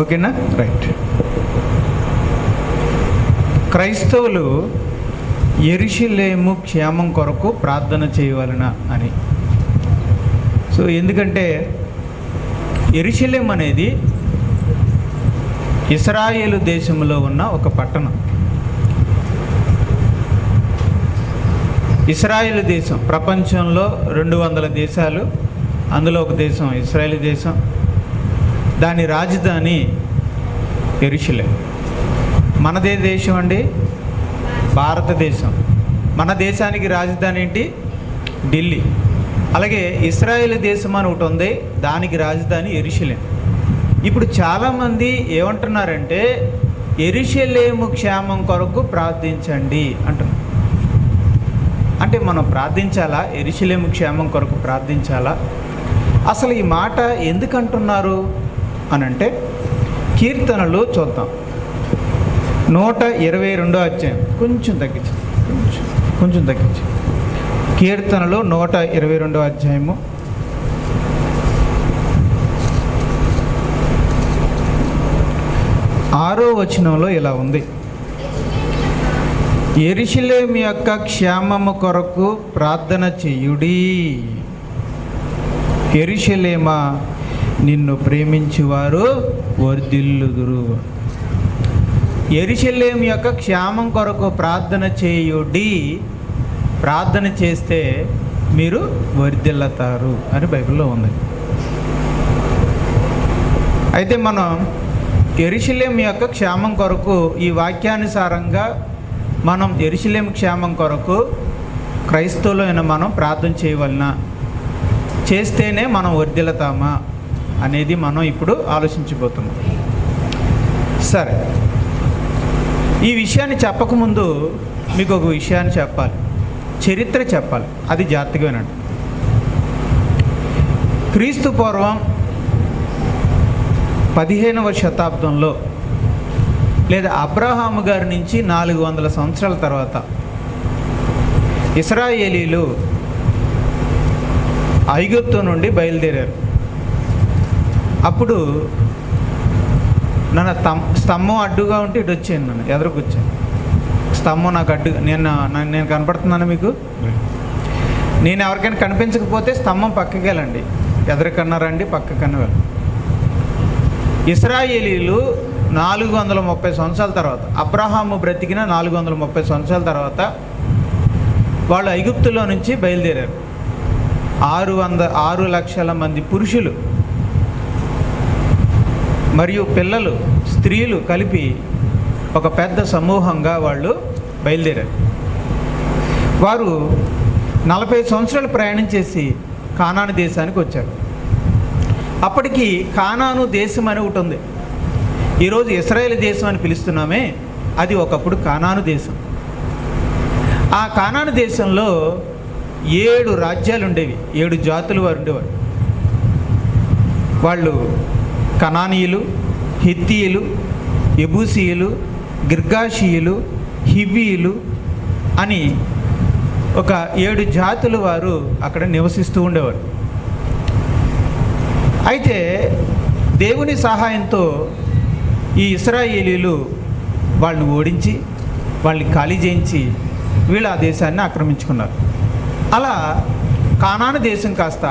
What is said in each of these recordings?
ఓకేనా? రైట్ క్రైస్తవులు ఎరిశిలేము క్షేమం కొరకు ప్రార్థన చేయవలన అని. సో ఎందుకంటే ఎరిశిలేం అనేది ఇస్రాయేలు దేశంలో ఉన్న ఒక పట్టణం. ఇస్రాయేల్ దేశం ప్రపంచంలో రెండు వందల దేశాలు అందులో ఒక దేశం ఇస్రాయేల్ దేశం దాని రాజధాని ఎరుషులే. మనదే దేశం అండి? భారతదేశం. మన దేశానికి రాజధాని ఏంటి? ఢిల్లీ. అలాగే ఇస్రాయేల్ దేశం అని ఒకటి ఉంది దానికి రాజధాని ఎరుషులేం. ఇప్పుడు చాలామంది ఏమంటున్నారంటే ఎరుషలేము క్షేమం కొరకు ప్రార్థించండి అంటున్నారు. అంటే మనం ప్రార్థించాలా? ఎరుషలేము క్షేమం కొరకు ప్రార్థించాలా? అసలు ఈ మాట ఎందుకంటున్నారు? అని అంటే కీర్తనలు చూద్దాం. నూట ఇరవై రెండో అధ్యాయం. కొంచెం తగ్గించు. కొంచెం కొంచెం తగ్గించు. కీర్తనలు నూట ఇరవై రెండో అధ్యాయము. ఆరో వచనంలో ఇలా ఉంది. ఎరిశిలేం యొక్క క్షేమము కొరకు ప్రార్థన చేయుడి. ఎరిశలేమా నిన్ను ప్రేమించేవారు వర్ధిల్లుదురు. ఎరిశలేం యొక్క క్షేమం కొరకు ప్రార్థన చేయుడి ప్రార్థన చేస్తే మీరు వర్ధిల్లుతారు అని బైబిల్లో ఉంది. అయితే మనం ఎరిశల్యం యొక్క క్షేమం కొరకు ఈ వాక్యానుసారంగా మనం ఎరిశల్యం క్షేమం కొరకు క్రైస్తవులైన మనం ప్రార్థన చేయవలన చేస్తేనే మనం వర్ధిల్లుతామా? అనేది మనం ఇప్పుడు ఆలోచించబోతున్నాం. సరే. ఈ విషయాన్ని చెప్పకముందు మీకు ఒక విషయాన్ని చెప్పాలి. చరిత్ర చెప్పాలి. అది జాగ్రత్తగా వినండి క్రీస్తు పూర్వం పదిహేనవ శతాబ్దంలో లేదా అబ్రహాము గారి నుంచి నాలుగు వందల సంవత్సరాల తర్వాత ఇస్రాయేలీలు ఐగుప్తు నుండి బయలుదేరారు. అప్పుడు నన్ను స్తంభం అడ్డుగా ఉంటే ఇటు వచ్చాను నన్ను ఎదురుకొచ్చాను స్తంభం నాకు అడ్డు నేను నేను కనపడుతున్నాను మీకు? నేను ఎవరికైనా కనిపించకపోతే స్తంభం పక్కకి వెళ్ళండి. ఎదరికన్నా రండి పక్కకన్నా వెళ్ళండి. ఇస్రాయేలీలు నాలుగు వందల ముప్పై సంవత్సరాల తర్వాత అబ్రహాము బ్రతికిన నాలుగు వందల ముప్పై సంవత్సరాల తర్వాత వాళ్ళు ఐగుప్తులో నుంచి బయలుదేరారు. ఆరు వంద ఆరు లక్షల మంది పురుషులు మరియు పిల్లలు స్త్రీలు కలిపి ఒక పెద్ద సమూహంగా వాళ్ళు బయలుదేరారు. వారు నలభై సంవత్సరాలు ప్రయాణం చేసి కానాను దేశానికి వచ్చారు. అప్పటికి కానాను దేశం అని ఒకటి ఉంది. ఈరోజు ఇస్రాయేల్ దేశం అని పిలుస్తున్నామే అది ఒకప్పుడు కానాను దేశం. ఆ కానాను దేశంలో ఏడు రాజ్యాలు ఉండేవి ఏడు జాతులు వారు ఉండేవారు. వాళ్ళు కనానీయులు హిత్తీయులు ఎబూసీయులు గిర్గాషీయులు హివీయులు అని ఒక ఏడు జాతుల వారు అక్కడ నివసిస్తూ ఉండేవారు. అయితే దేవుని సహాయంతో ఈ ఇస్రాయేలీలు వాళ్ళని ఓడించి వాళ్ళని ఖాళీ చేయించి వీళ్ళు ఆ దేశాన్ని ఆక్రమించుకున్నారు. అలా కానాను దేశం కాస్త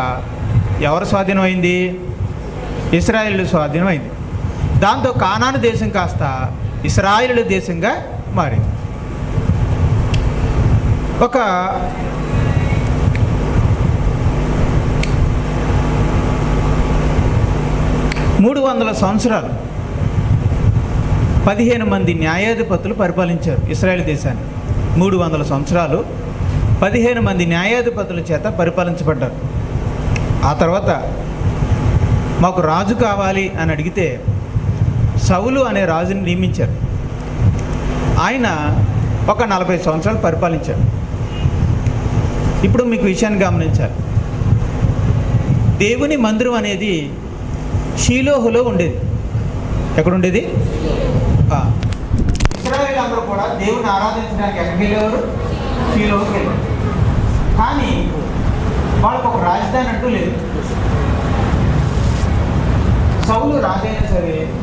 ఎవరు స్వాధీనమైంది? ఇస్రాయేల్ స్వాధీనం అయింది దాంతో కానాను దేశం కాస్త ఇస్రాయేల్ దేశంగా మారింది. ఒక మూడు వందల సంవత్సరాలు పదిహేను మంది న్యాయాధిపతులు పరిపాలించారు ఇస్రాయేల్ దేశాన్ని. మూడు వందల సంవత్సరాలు పదిహేను మంది న్యాయాధిపతుల చేత పరిపాలించబడ్డారు. ఆ తర్వాత మాకు రాజు కావాలి అని అడిగితే సౌలు అనే రాజుని నియమించారు. ఆయన ఒక నలభై సంవత్సరాలు పరిపాలించారు. ఇప్పుడు మీకు విషయాన్ని గమనించాలి. దేవుని మందిరం అనేది షీలోహులో ఉండేది. ఎక్కడ ఉండేది అందరూ కూడా దేవుని ఆరాధించడానికి ఎక్కడికి వెళ్ళేవారు? షీలోహుకి వెళ్ళారు కానీ వాళ్ళకు ఒక రాజధాని అంటూ లేదు. సౌలు రాజైనా సరే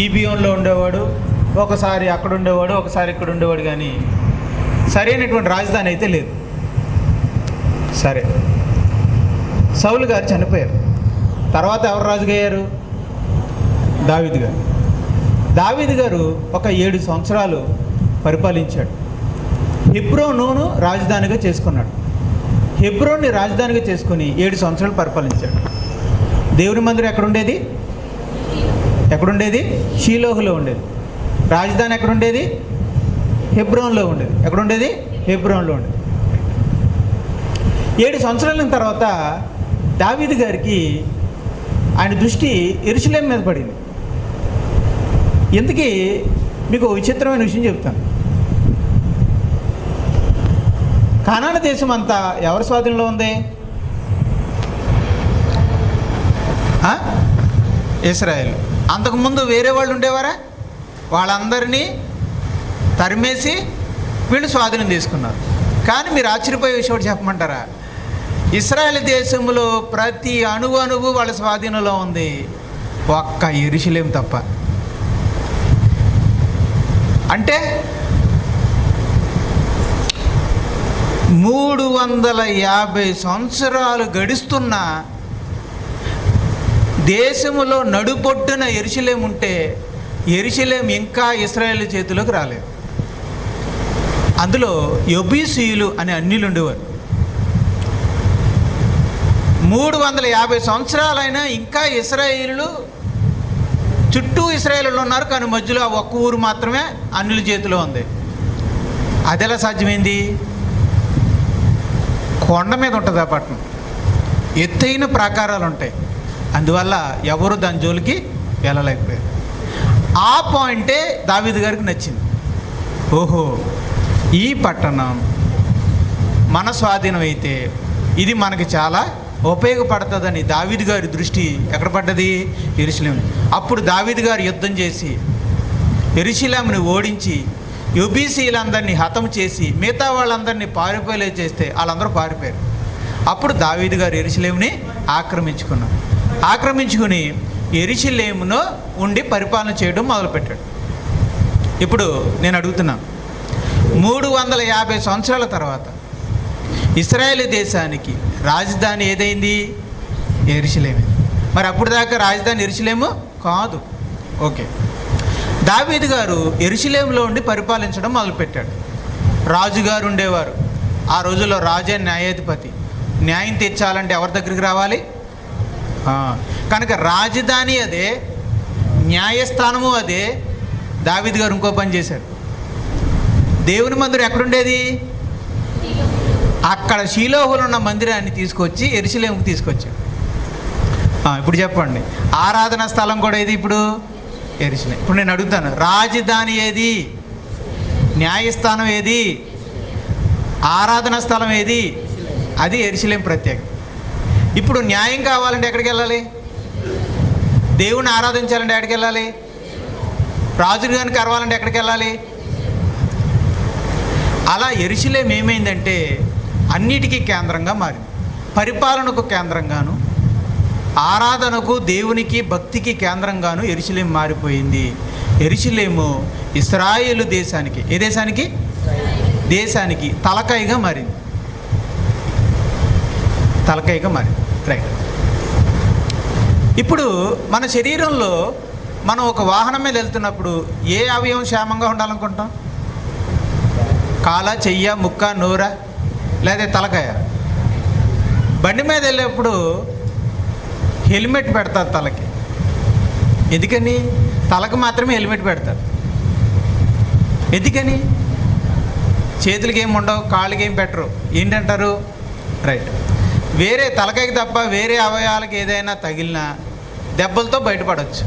గీబియోన్లో ఉండేవాడు ఒకసారి అక్కడ ఉండేవాడు ఒకసారి ఇక్కడ ఉండేవాడు కానీ సరైనటువంటి రాజధాని అయితే లేదు. సరే. సౌలు గారు చనిపోయారు. తర్వాత ఎవరు రాజుగయ్యారు? దావిద్ గారు. దావిద్ గారు ఒక ఏడు సంవత్సరాలు పరిపాలించాడు. హెబ్రోనును రాజధానిగా చేసుకున్నాడు. హెబ్రోన్ని రాజధానిగా చేసుకుని ఏడు సంవత్సరాలు పరిపాలించాడు. దేవుని మందిరం ఎక్కడుండేది ఎక్కడుండేది? షీలోహులో ఉండేది. రాజధాని ఎక్కడుండేది? హెబ్రోన్లో ఉండేది. ఎక్కడుండేది? హెబ్రోన్లో ఉండేది. ఏడు సంవత్సరాల తర్వాత దావీదు గారికి ఆయన దృష్టి ఎరుసలేం మీద పడింది. ఎందుకీ? మీకు విచిత్రమైన విషయం చెప్తాను. కానాన దేశం అంతా ఎవరి స్వాధీనంలో ఉంది? ఆ? ఇస్రాయేల్. అంతకుముందు వేరే వాళ్ళు ఉండేవారా? వాళ్ళందరినీ తరిమేసి వీళ్ళు స్వాధీనం తీసుకున్నారు కానీ మీరు ఆశ్చర్యపోయే విషయం ఒకటి చెప్పమంటారా? ఇస్రాయల్ దేశంలో ప్రతి అణువు అణువు వాళ్ళ స్వాధీనంలో ఉంది. ఒక్క ఎరుషులేం తప్ప. అంటే మూడు వందల యాభై సంవత్సరాలు గడుస్తున్నా దేశములో నడుపొట్టున ఎరుసలేం ఉంటే ఎరుసలేం ఇంకా ఇస్రాయేల్ చేతిలోకి రాలేదు. అందులో యొబీసీయులు అనే అన్యులు ఉండేవారు. మూడు వందల యాభై సంవత్సరాలైనా ఇంకా ఇస్రాయేలు చుట్టూ ఇస్రాయేలు ఉన్నారు కానీ మధ్యలో ఒక్క ఊరు మాత్రమే అన్యుల చేతిలో ఉంది. అది ఎలా సాధ్యమైంది? కొండ మీద ఉంటుంది ఆ పట్టణం. ఎత్తైన ప్రాకారాలు ఉంటాయి అందువల్ల ఎవరు దాని జోలికి వెళ్ళలేకపోయారు. ఆ పాయింటే దావీదు గారికి నచ్చింది. ఓహో ఈ పట్టణం మన స్వాధీనం అయితే ఇది మనకి చాలా ఉపయోగపడుతుందని దావీదు గారి దృష్టి ఎక్కడ పడ్డది? ఎరుసలేం అప్పుడు దావీదు గారు యుద్ధం చేసి ఎరుశలేముని ఓడించి యుబీసీలందరినీ హతం చేసి మిగతా వాళ్ళందరినీ పారిపోయేలా చేస్తే వాళ్ళందరూ పారిపోయారు. అప్పుడు దావీదు గారు ఎరుసలేముని ఆక్రమించుకున్నారు. ఆక్రమించుకుని ఎరిచిలేమునో ఉండి పరిపాలన చేయడం మొదలుపెట్టాడు. ఇప్పుడు నేను అడుగుతున్నా. మూడు వందల యాభై సంవత్సరాల తర్వాత ఇస్రాయేల్ దేశానికి రాజధాని ఏదైంది? ఎరిచిలేమే మరి అప్పుడు దాకా రాజధాని ఎరిచిలేము కాదు. ఓకే. దావీద్ గారు ఎరుసలేంలో ఉండి పరిపాలించడం మొదలుపెట్టాడు. రాజుగారు ఉండేవారు. ఆ రోజుల్లో రాజే న్యాయాధిపతి. న్యాయం తీర్చాలంటే ఎవరి దగ్గరికి రావాలి? కనుక రాజధాని అదే న్యాయస్థానము అదే. దావిద్ గారు ఇంకో పని చేశారు దేవుని మందిరం ఎక్కడుండేది? అక్కడ శీలోహులు ఉన్న మందిరాన్ని తీసుకొచ్చి ఎరుసలేముకి తీసుకొచ్చాడు. ఇప్పుడు చెప్పండి. ఆరాధన స్థలం కూడా ఏది ఇప్పుడు? ఎరుసలేం ఇప్పుడు నేను అడుగుతాను. రాజధాని ఏది? న్యాయస్థానం ఏది? ఆరాధన స్థలం ఏది? అది ఎరుసలేం ప్రత్యేకం. ఇప్పుడు న్యాయం కావాలంటే ఎక్కడికి వెళ్ళాలి? దేవుణ్ణి ఆరాధించాలంటే ఎక్కడికి వెళ్ళాలి? రాజుని గారిని కరవాలంటే ఎక్కడికి వెళ్ళాలి? అలా ఎరుసలేం ఏమైందంటే అన్నిటికీ కేంద్రంగా మారింది. పరిపాలనకు కేంద్రంగాను ఆరాధనకు దేవునికి భక్తికి కేంద్రంగాను ఎరుసలేం మారిపోయింది. ఎరుసలేము ఇస్రాయేలు దేశానికి ఏ దేశానికి? దేశానికి తలకాయగా మారింది. తలకాయగా మారింది రైట్ ఇప్పుడు మన శరీరంలో మనం ఒక వాహనం మీద వెళ్తున్నప్పుడు ఏ అవయవం క్షేమంగా ఉండాలనుకుంటాం? కాల చెయ్య ముక్క నూర లేదా తలకాయ? బండి మీద వెళ్ళేప్పుడు హెల్మెట్ పెడతారు తలకి. ఎందుకని? తలకు మాత్రమే హెల్మెట్ పెడతారు. ఎందుకని? చేతులకి ఏమి ఉండవు కాళ్ళకి ఏం పెట్టరు. ఏంటంటారు? రైట్ వేరే తలకాయకి తప్ప వేరే అవయవాలకి ఏదైనా తగిలినా దెబ్బలతో బయటపడవచ్చు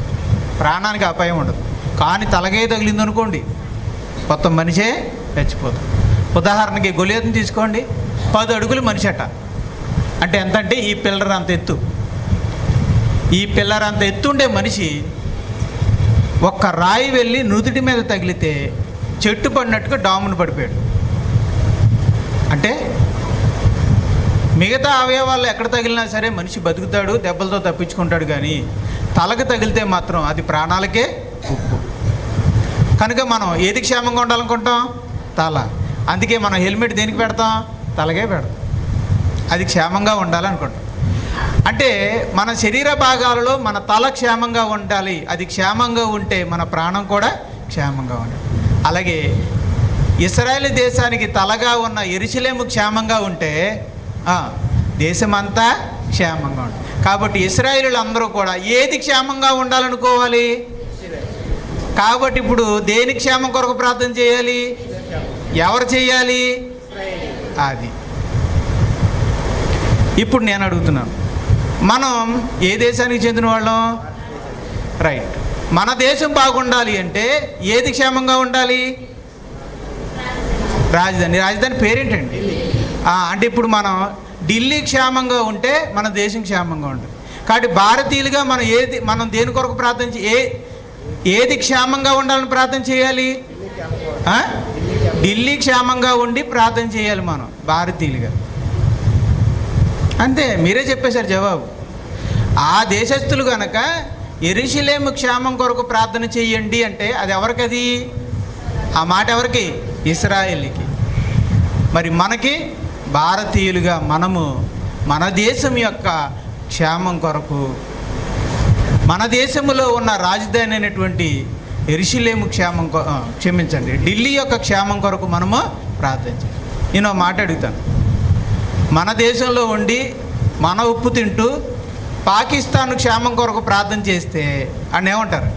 ప్రాణానికి అపాయం ఉండదు. కానీ తలకాయ తగిలింది అనుకోండి మొత్తం మనిషే చచ్చిపోతుంది ఉదాహరణకి గొలియతను తీసుకోండి పది అడుగులు మనిషి అట. అంటే ఎంత అంటే ఈ పిల్లర్ అంత ఎత్తు. ఈ పిల్లర్ అంత ఎత్తుండే మనిషి ఒక్క రాయి వెళ్ళి నుదుటి మీద తగిలితే చెట్టు పడినట్టుగా డామును పడిపోయాడు. అంటే మిగతా అవయవాళ్ళు ఎక్కడ తగిలినా సరే మనిషి బతుకుతాడు దెబ్బలతో తప్పించుకుంటాడు కానీ తలకు తగిలితే మాత్రం అది ప్రాణాలకే ఉప్పు. కనుక మనం ఏది క్షేమంగా ఉండాలనుకుంటాం? తల. అందుకే మనం హెల్మెట్ దేనికి పెడతాం? తలగే పెడతాం. అది క్షేమంగా ఉండాలనుకుంటాం. అంటే మన శరీర భాగాలలో మన తల క్షేమంగా ఉండాలి. అది క్షేమంగా ఉంటే మన ప్రాణం కూడా క్షేమంగా ఉండాలి. అలాగే ఇస్రాయేల్ దేశానికి తలగా ఉన్న ఎరుసలేము క్షేమంగా ఉంటే దేశమంతా క్షేమంగా ఉంటుంది కాబట్టి ఇస్రాయేలీలు అందరూ కూడా ఏది క్షేమంగా ఉండాలనుకోవాలి? కాబట్టి ఇప్పుడు దేని క్షేమం కొరకు ప్రార్థన చేయాలి? ఎవరు చేయాలి? అది. ఇప్పుడు నేను అడుగుతున్నాను. మనం ఏ దేశానికి చెందిన వాళ్ళం? రైట్. మన దేశం బాగుండాలి అంటే ఏది క్షేమంగా ఉండాలి? రాజధాని. రాజధాని పేరేంటండి? ఆ, అంటే ఇప్పుడు మనం ఢిల్లీ క్షేమంగా ఉంటే మన దేశం క్షేమంగా ఉంటుంది. కాబట్టి భారతీయులుగా మనం ఏది మనం దేని కొరకు ప్రార్థన ఏ ఏది క్షేమంగా ఉండాలని ప్రార్థన చేయాలి? ఢిల్లీ క్షేమంగా ఉండి ప్రార్థన చేయాలి మనం భారతీయులుగా. అంతే మీరే చెప్పేశారు జవాబు. ఆ దేశస్థులు కనుక ఎరుషలేము క్షేమం కొరకు ప్రార్థన చేయండి అంటే అది ఎవరికది? ఆ మాట ఎవరికి? ఇస్రాయేల్కి. మరి మనకి భారతీయులుగా మనము మన దేశం యొక్క క్షేమం కొరకు మన దేశంలో ఉన్న రాజధాని అయినటువంటి ఎరిశిలేము క్షేమం క్షమించండి ఢిల్లీ యొక్క క్షేమం కొరకు మనము ప్రార్థించాలి. నేను మాట అడుగుతాను. మన దేశంలో ఉండి మన ఉప్పు తింటూ పాకిస్తాన్ క్షేమం కొరకు ప్రార్థన చేస్తే అని ఏమంటారు?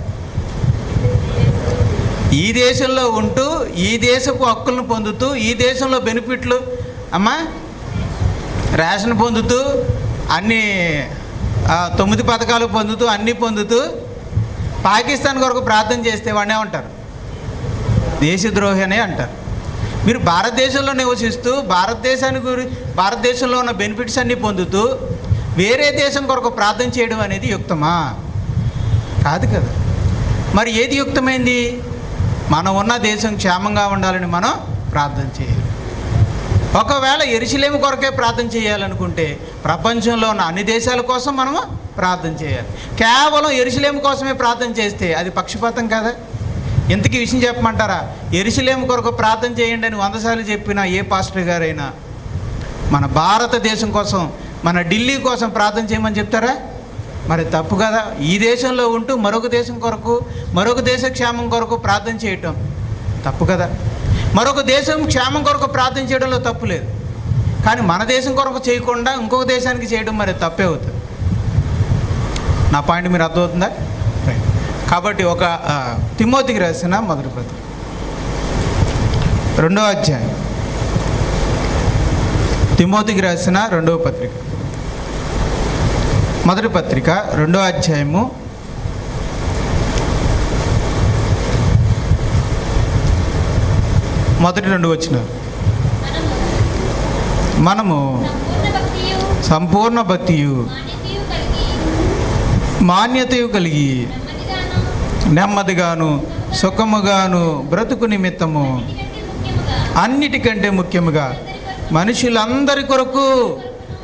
ఈ దేశంలో ఉంటూ ఈ దేశపు హక్కులను పొందుతూ ఈ దేశంలో బెనిఫిట్లు అమ్మా రేషన్ పొందుతూ అన్ని తొమ్మిది పథకాలు పొందుతూ అన్నీ పొందుతూ పాకిస్తాన్ కొరకు ప్రార్థన చేస్తే వాడినే ఉంటారు దేశద్రోహి అనే అంటారు. మీరు భారతదేశంలో నివసిస్తూ భారతదేశానికి గురి భారతదేశంలో ఉన్న బెనిఫిట్స్ అన్నీ పొందుతూ వేరే దేశం కొరకు ప్రార్థన చేయడం అనేది యుక్తమా? కాదు కదా. మరి ఏది యుక్తమైంది? మనం ఉన్న దేశం క్షేమంగా ఉండాలని మనం ప్రార్థన చేయాలి. ఒకవేళ ఎరుసలేము కొరకే ప్రార్థన చేయాలనుకుంటే ప్రపంచంలో ఉన్న అన్ని దేశాల కోసం మనము ప్రార్థన చేయాలి. కేవలం ఎరుసలేము కోసమే ప్రార్థన చేస్తే అది పక్షపాతం కదా? ఇంతకీ విషయం చెప్పమంటారా? ఎరుసలేము కొరకు ప్రార్థన చేయండి అని వందసార్లు చెప్పిన ఏ పాస్టర్ గారైనా మన భారతదేశం కోసం మన ఢిల్లీ కోసం ప్రార్థన చేయమని చెప్తారా? మరి తప్పు కదా. ఈ దేశంలో ఉంటూ మరొక దేశం కొరకు మరొక దేశ క్షేమం కొరకు ప్రార్థన చేయటం తప్పు కదా. మరొక దేశం క్షేమం కొరకు ప్రార్థన చేయడంలో తప్పు లేదు. కానీ మన దేశం కొరకు చేయకుండా ఇంకొక దేశానికి చేయడం మరి తప్పే అవుతుంది. నా పాయింట్ మీరు అర్థమవుతుందా? కాబట్టి ఒక తిమ్మోతికి రాసిన మొదటి పత్రిక. రెండవ అధ్యాయం. తిమోతికి రాసిన రెండవ పత్రిక. మొదటి పత్రిక రెండవ అధ్యాయము మొదటి రెండు వచ్చిన మనము సంపూర్ణ భక్తియు సంపూర్ణ మాన్యతయు కలిగి నెమ్మదిగాను సుఖముగాను బ్రతుకు నిమిత్తము అన్నిటికంటే ముఖ్యముగా మనుషులందరి కొరకు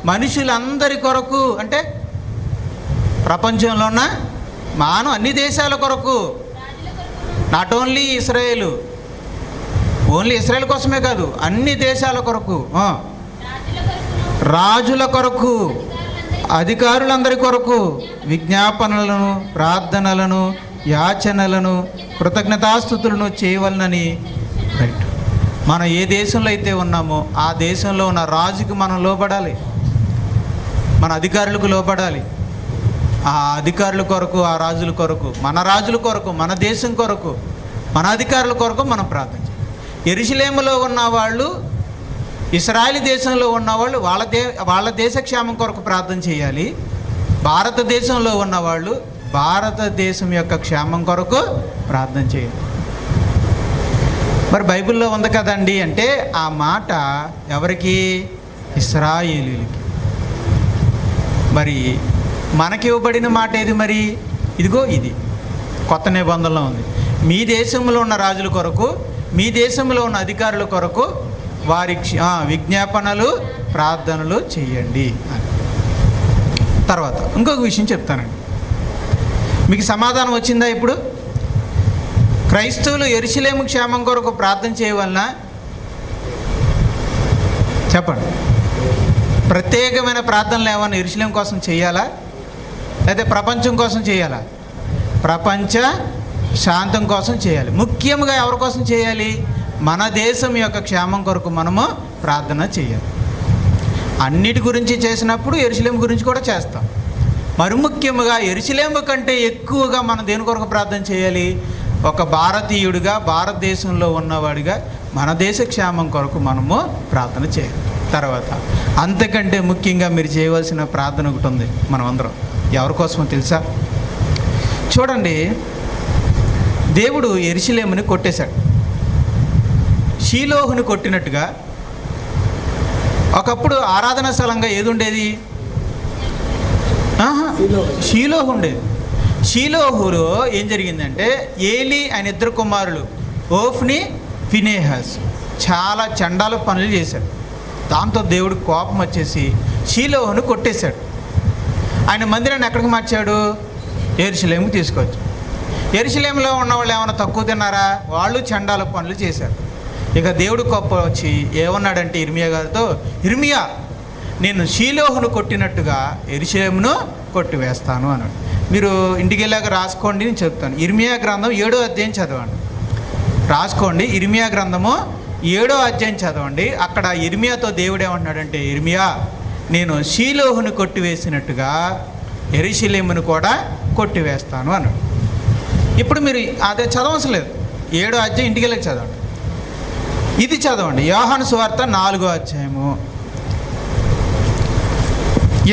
మనుషులందరి కొరకు అంటే ప్రపంచంలో ఉన్న మానవ అన్ని దేశాల కొరకు. Not only Israel only Israel కోసమే కాదు అన్ని దేశాల కొరకు రాజుల కొరకు అధికారులందరి కొరకు విజ్ఞాపనలను ప్రార్థనలను యాచనలను కృతజ్ఞతాస్థుతులను చేయవలనని రైట్ మనం ఏ దేశంలో అయితే ఉన్నామో ఆ దేశంలో ఉన్న రాజుకి మనం లోబడాలి. మన అధికారులకు లోబడాలి. ఆ అధికారుల కొరకు ఆ రాజుల కొరకు మన రాజుల కొరకు మన దేశం కొరకు మన అధికారుల కొరకు మనం ప్రార్థన ఎరుసలేములో ఉన్న వాళ్ళు ఇస్రాయల్ దేశంలో ఉన్నవాళ్ళు వాళ్ళ దే వాళ్ళ దేశ క్షేమం కొరకు ప్రార్థన చేయాలి. భారతదేశంలో ఉన్నవాళ్ళు భారతదేశం యొక్క క్షేమం కొరకు ప్రార్థన చేయాలి. మరి బైబిల్లో ఉంది కదండి అంటే ఆ మాట ఎవరికి? ఇస్రాయేలీలకి. మరి మనకి ఇవ్వబడిన మాట ఏది మరి? ఇదిగో ఇది. కొత్త నిబంధనలో ఉంది. మీ దేశంలో ఉన్న రాజుల కొరకు మీ దేశంలో ఉన్న అధికారుల కొరకు వారి విజ్ఞాపనలు ప్రార్థనలు చేయండి అని. తర్వాత ఇంకొక విషయం చెప్తానండి. మీకు సమాధానం వచ్చిందా ఇప్పుడు? క్రైస్తవులు ఎరుసలేము క్షేమం కొరకు ప్రార్థన చేయవలన చెప్పండి. ప్రత్యేకమైన ప్రార్థనలు ఏమన్నా ఎరుసలేం కోసం చేయాలా? లేదా ప్రపంచం కోసం చేయాలా? ప్రపంచ శాంతం కోసం చేయాలి. ముఖ్యంగా ఎవరి కోసం చేయాలి? మన దేశం యొక్క క్షేమం కొరకు మనము ప్రార్థన చేయాలి. అన్నిటి గురించి చేసినప్పుడు ఎరుసలేం గురించి కూడా చేస్తాం. మరి ముఖ్యంగా ఎరుసలేము కంటే ఎక్కువగా మనం దేని కొరకు ప్రార్థన చేయాలి? ఒక భారతీయుడిగా భారతదేశంలో ఉన్నవాడిగా మన దేశ క్షేమం కొరకు మనము ప్రార్థన చేయాలి. తర్వాత అంతకంటే ముఖ్యంగా మీరు చేయవలసిన ప్రార్థన ఒకటి ఉంది మనం అందరం ఎవరి కోసమో తెలుసా? చూడండి దేవుడు ఎరిశిలేముని కొట్టేశాడు. షీలోహుని కొట్టినట్టుగా ఒకప్పుడు ఆరాధన స్థలంగా ఏది ఉండేది? షీలోహు ఉండేది. షీలోహులో ఏం జరిగిందంటే ఏలి ఆయన ఇద్దరు కుమారులు ఓఫ్ని ఫినేహాస్ చాలా చండాల పనులు చేశాడు దాంతో దేవుడు కోపం వచ్చేసి షీలోహును కొట్టేశాడు. ఆయన మందిరాన్ని ఎక్కడికి మార్చాడు? ఏరుశలేముకి తీసుకొచ్చాడు. ఎరుశలేంలో ఉన్న వాళ్ళు ఏమైనా తక్కువ తిన్నారా? వాళ్ళు చండాల పనులు చేశారు. ఇక దేవుడు గొప్ప వచ్చి ఏమన్నాడంటే ఇర్మియా గారితో ఇర్మియా నేను షీలోహును కొట్టినట్టుగా ఎరుసలేమును కొట్టివేస్తాను అన్నాడు. మీరు ఇంటికి వెళ్ళాక రాసుకోండి నేను చెప్తాను. ఇర్మియా గ్రంథం ఏడో అధ్యాయం చదవండి. రాసుకోండి. ఇర్మియా గ్రంథము ఏడో అధ్యాయం చదవండి. అక్కడ ఇర్మియాతో దేవుడు ఏమంటున్నాడంటే ఇర్మియా నేను షీలోహుని కొట్టివేసినట్టుగా ఎరిశిలేమును కూడా కొట్టివేస్తాను అన్నాడు. ఇప్పుడు మీరు అదే చదవసం లేదు ఏడో అధ్యాయం ఇంటికి వెళ్ళి చదవండి. ఇది చదవండి. యోహాను సువార్త నాలుగో అధ్యాయము.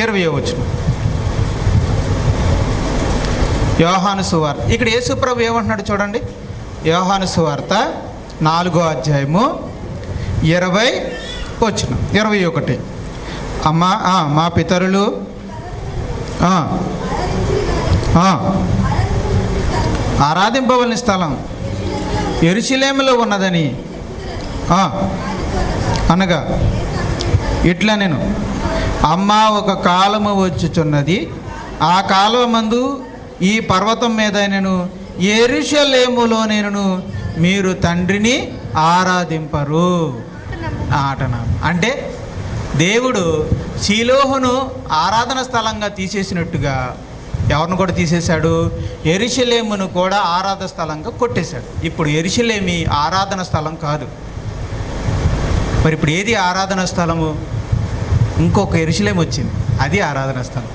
ఇరవై వచ్చిన యోహాను సువార్త. ఇక్కడ యేసుప్రభు ఏమంటున్నాడు చూడండి. యోహాను సువార్త నాలుగో అధ్యాయము ఇరవై వచ్చిన ఇరవై ఒకటి. అమ్మా మా పితరులు ఆరాధింపవలని స్థలం. ఎరుశలేములో ఉన్నదని. అనగా ఇట్లా నేను అమ్మ ఒక కాలము వచ్చుచున్నది. ఆ కాలం మందు ఈ పర్వతం మీద నేను ఎరుషలేములో నేను మీరు తండ్రిని ఆరాధింపరు. ఆటన అంటే దేవుడు శీలోహును ఆరాధన స్థలంగా తీసేసినట్టుగా ఎవరిని కూడా తీసేశాడు? ఎరిశలేమును కూడా ఆరాధన స్థలంగా కొట్టేశాడు. ఇప్పుడు ఎరిశలేమి ఆరాధన స్థలం కాదు. మరి ఇప్పుడు ఏది ఆరాధన స్థలము? ఇంకొక ఎరుశలేం వచ్చింది. అది ఆరాధన స్థలం.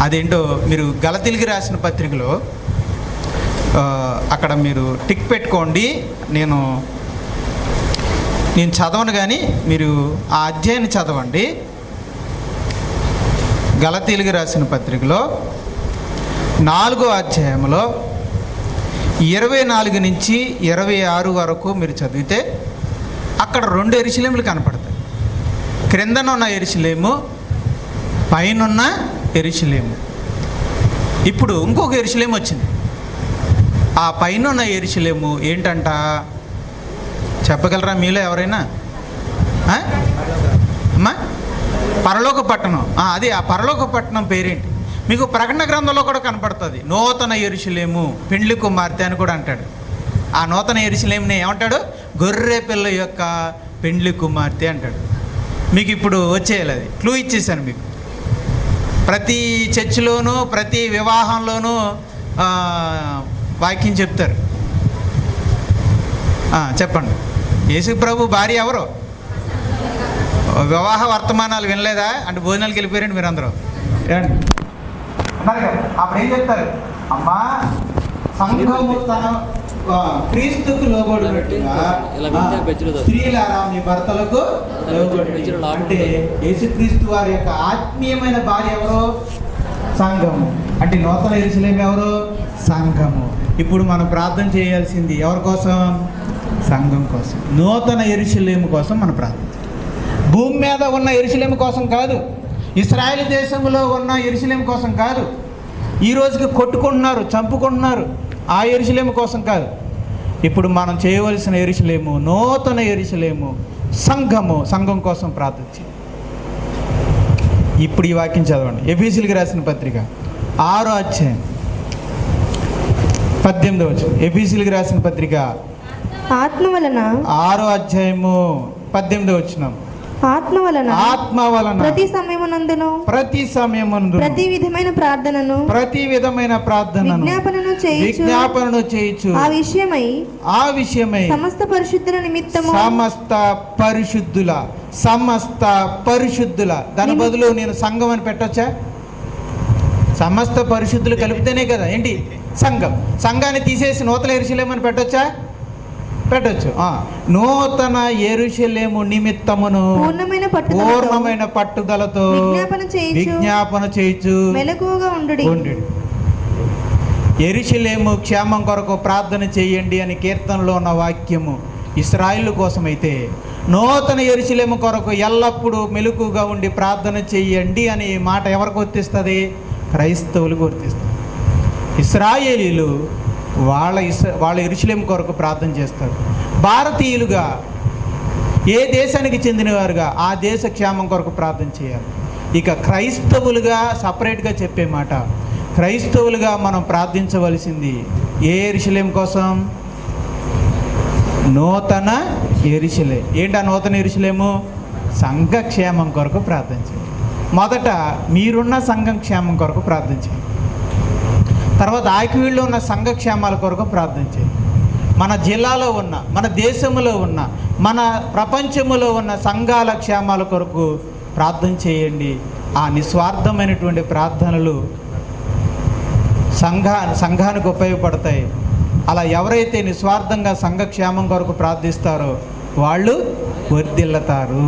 అదేంటో మీరు గలతిలిగి రాసిన పత్రికలో అక్కడ మీరు టిక్ పెట్టుకోండి. నేను నేను చదవను కానీ మీరు ఆ అధ్యాయాన్ని చదవండి. గలతీలిగి రాసిన పత్రికలో నాలుగో అధ్యాయంలో ఇరవై నాలుగు నుంచి ఇరవై ఆరు వరకు మీరు చదివితే అక్కడ రెండు ఎరిశిలేములు కనపడతాయి. క్రిందనున్న ఎరిశిలేము పైనున్న ఎరిశిలేము ఇప్పుడు ఇంకొక ఎరిశిలేము వచ్చింది. ఆ పైనున్న ఎరిశిలేము ఏంటంట? చెప్పగలరా మీలో ఎవరైనా? అమ్మా? పరలోక పట్టణం ఆ, అది ఆ పరలోక పట్టణం పేరేంటి? మీకు ప్రకటన గ్రంథంలో కూడా కనపడుతుంది. నూతన ఎరుసలేము పెండ్లి కుమార్తె అని కూడా అంటాడు. ఆ నూతన ఎరుసలేముని ఏమంటాడు? గొర్రె పిల్ల యొక్క పెండ్లి కుమార్తె అంటాడు. మీకు ఇప్పుడు వచ్చేయాలి అది. క్లూ ఇచ్చేసాను మీకు. ప్రతి చర్చిలోనూ ప్రతి వివాహంలోనూ వాక్యం చెప్తారు. చెప్పండి. యేసు ప్రభు భార్య ఎవరు? వివాహ వర్తమానాలు వినలేదా? అంటే భోజనాలకు వెళ్ళిపోయారండి మీరు అందరూ అన్నారు అప్పుడు ఏం చెప్తారు? అమ్మా సంఘము తన క్రీస్తుకు లోబడినట్టుగా. స్త్రీలారా మీ భర్తలకు లోబడి లాభం అంటే యేసుక్రీస్తు వారి యొక్క ఆత్మీయమైన భార్య ఎవరు? సంఘము. అంటే నూతన ఎరుసలేం ఎవరు? సంఘము. ఇప్పుడు మనం ప్రార్థన చేయాల్సింది ఎవరి కోసం? సంఘం కోసం. నూతన ఎరుసలేము కోసం మన ప్రార్థన. భూమి మీద ఉన్న ఎరుసలేము కోసం కాదు ఇస్రాయేల్ దేశంలో ఉన్న ఎరుసలేము కోసం కాదు ఈ రోజుకి కొట్టుకుంటున్నారు చంపుకుంటున్నారు ఆ ఎరుసలేము కోసం కాదు. ఇప్పుడు మనం చేయవలసిన ఎరుసలేము నూతన ఎరుసలేము సంఘము సంఘం కోసం ప్రార్థించి. ఇప్పుడు ఈ వాక్యం చదవండి. ఎఫీసీలకు రాసిన పత్రిక ఆరో అధ్యాయం పద్దెనిమిది వచ్చు ఎబిసిలికి రాసిన పత్రిక ఆత్మ వలన ఆరో అధ్యాయము పద్దెనిమిది వచ్చినాం ఆత్మ వలన ఆత్మ వలన ప్రతి సమయమునందును ప్రతి సమయమందు ప్రతి విధమైన ప్రార్థనను ప్రతి విధమైన ప్రార్థనను విజ్ఞాపనను చేయుచు విజ్ఞాపనను చేయొచ్చు ఆ విషయమై ఆ విషయమై సమస్త పరిశుద్ధుల నిమిత్తము సమస్త పరిశుద్ధుల సమస్త పరిశుద్ధుల దాని బదులు నేను సంఘం అని పెట్టొచ్చా? సమస్త పరిశుద్ధులు కలిపితేనే కదా ఏంటి? సంఘం. సంఘాన్ని తీసేసి నూతన ఎరుసలేమని పెట్టొచ్చా? పెట్టొచ్చు నూతన ఎరుసలేము నిమిత్తమును పూర్ణమైన పట్టుదలతో పూర్ణమైన పట్టుదలతో విజ్ఞాపన చేయుచు విజ్ఞాపన మెలకువగా. ఎరుషలేము క్షేమం కొరకు ప్రార్థన చేయండి అని కీర్తనలో ఉన్న వాక్యము ఇస్రాయిల్ కోసమైతే నూతన ఎరుషలేము కొరకు ఎల్లప్పుడూ మెలకుగా ఉండి ప్రార్థన చేయండి అని మాట ఎవరికి వర్తిస్తుంది క్రైస్తవులకు వర్తిస్తుంది ఇస్రాయేలీలు వాళ్ళ ఇస వాళ్ళ ఇరుచులేం కొరకు ప్రార్థన చేస్తారు. భారతీయులుగా ఏ దేశానికి చెందినవారుగా ఆ దేశ క్షేమం కొరకు ప్రార్థన చేయాలి. ఇక క్రైస్తవులుగా సపరేట్గా చెప్పే మాట క్రైస్తవులుగా మనం ప్రార్థించవలసింది ఏ ఎరుషలేం కోసం? నూతన ఎరుషలే. ఏంటి ఆ నూతన ఎరుషలేము? సంఘ క్షేమం కొరకు ప్రార్థన చేయాలి. మొదట మీరున్న సంఘం క్షేమం కొరకు ప్రార్థన చేయాలి. తర్వాత ఆకివీళ్ళు ఉన్న సంఘ క్షేమాల కొరకు ప్రార్థన చేయండి మన జిల్లాలో ఉన్న మన దేశంలో ఉన్న మన ప్రపంచంలో ఉన్న సంఘాల క్షేమాల కొరకు ప్రార్థన చేయండి. ఆ నిస్వార్థమైనటువంటి ప్రార్థనలు సంఘా సంఘానికి ఉపయోగపడతాయి. అలా ఎవరైతే నిస్వార్థంగా సంఘ క్షేమం కొరకు ప్రార్థిస్తారో వాళ్ళు వర్ధిల్లుతారు.